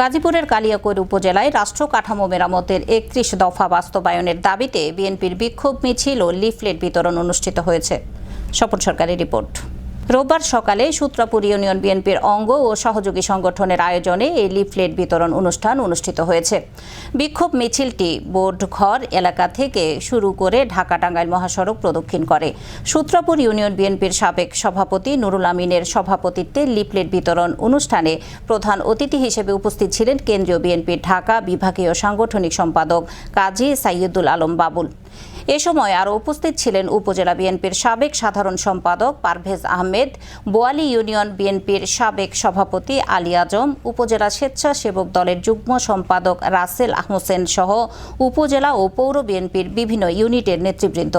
গাজীপুরের কালিয়াকৈর উপজেলায় রাষ্ট্র কাঠামো মেরামতের একত্রিশ দফা বাস্তবায়নের দাবিতে বিএনপির বিক্ষোভ মিছিল ও লিফলেট বিতরণ অনুষ্ঠিত হয়েছে। স্বপন সরকারের রিপোর্ট। রোববার সকালে সূত্রাপুর ইউনিয়ন বিএনপির অঙ্গ ও সহযোগী সংগঠনের আয়োজনে এই লিফলেট বিতরণ অনুষ্ঠান অনুষ্ঠিত হয়েছে। বিক্ষোভ মিছিলটি বোর্ডঘর এলাকা থেকে শুরু করে ঢাকা টাঙ্গাইল মহাসড়ক প্রদক্ষিণ করে। সূত্রাপুর ইউনিয়ন বিএনপির সাবেক সভাপতি নুরুল আমিনের সভাপতিত্বে লিফলেট বিতরণ অনুষ্ঠানে প্রধান অতিথি হিসেবে উপস্থিত ছিলেন কেন্দ্রীয় বিএনপির ঢাকা বিভাগীয় সাংগঠনিক সম্পাদক কাজী সাইয়দুল আলম বাবুল। এ সময় আরও উপস্থিত ছিলেন উপজেলা বিএনপির সাবেক সাধারণ সম্পাদক পারভেজ আহমেদ, বোয়ালি ইউনিয়ন বিএনপির সাবেক সভাপতি আলী আজম, উপজেলা স্বেচ্ছাসেবক দলের যুগ্ম সম্পাদক রাসেল আহমসেন সহ উপজেলা ও পৌর বিএনপির বিভিন্ন ইউনিটের নেতৃবৃন্দ।